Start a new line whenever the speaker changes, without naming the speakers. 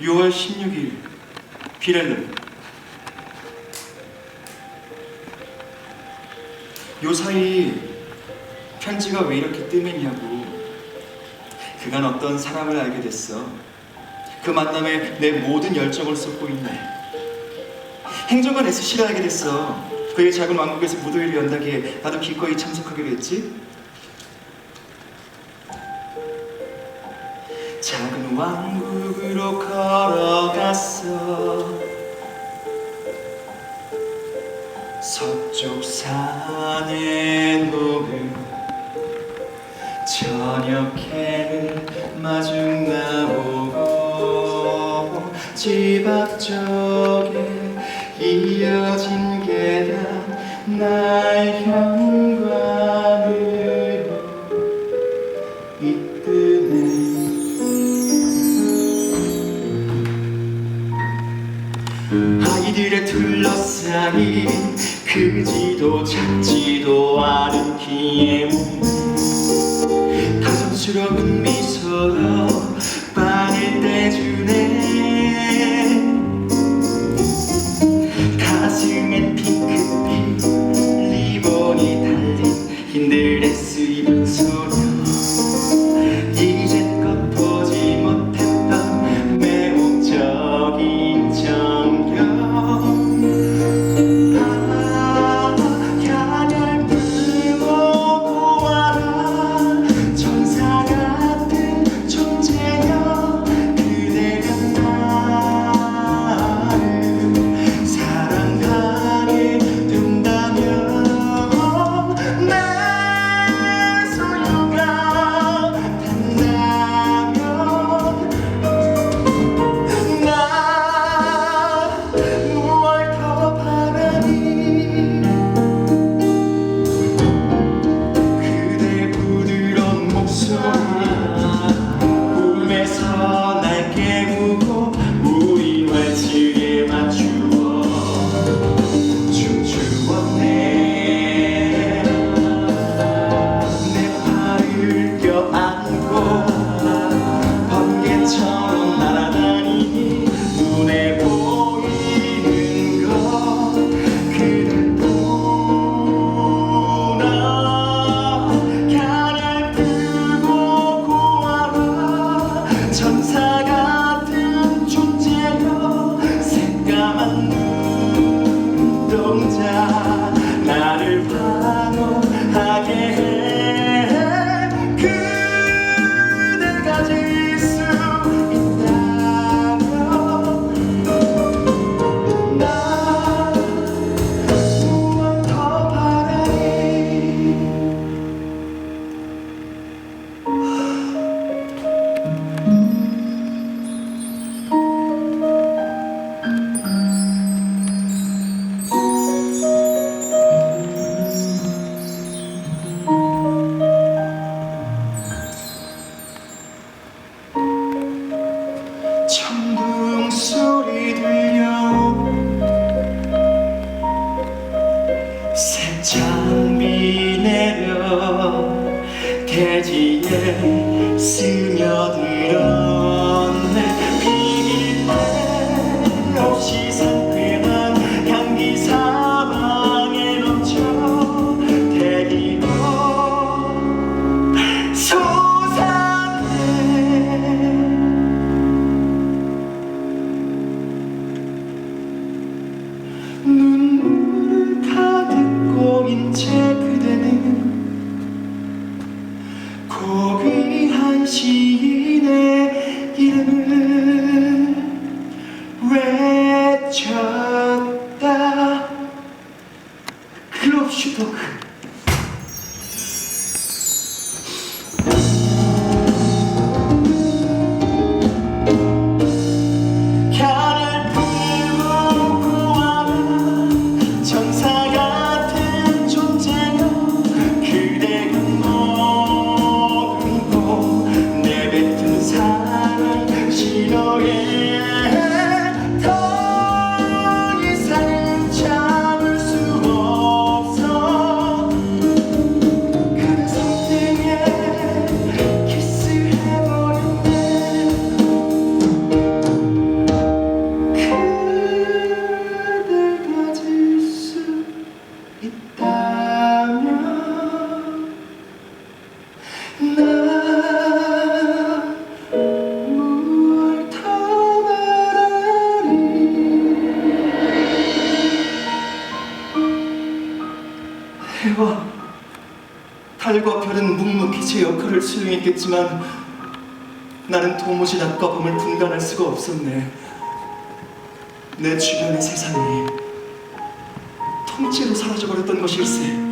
6월 16일 비렐로 요 사이 편지가 왜 이렇게 뜸했냐고. 그간 어떤 사람을 알게 됐어. 그 만남에 내 모든 열정을 쏟고 있네. 행정관 SC를 알게 됐어. 그의 작은 왕국에서 무도회를 연다기에 나도 기꺼이 참석하기로 했지. 작은 왕국 으로 걸어갔어. 서쪽 산의 노을 저녁 해를 마중 나보고 집 앞쪽에 이어진 계단 날 현관 아이들의 둘러싸인 크지도 작지도 않은 기엠 다정스러운 미소로 빵을 떼주네. 가슴엔 핑크빛 리본이 달린 흰 드레스 입은 소녀 새 장비 내려 대지에 스 외쳤다. 클럽슈도크 달과 별은 묵묵히 제 역할을 수행했겠지만 나는 도무지 낮과 밤을 분간할 수가 없었네. 내 주변의 세상이 통째로 사라져버렸던 것일세.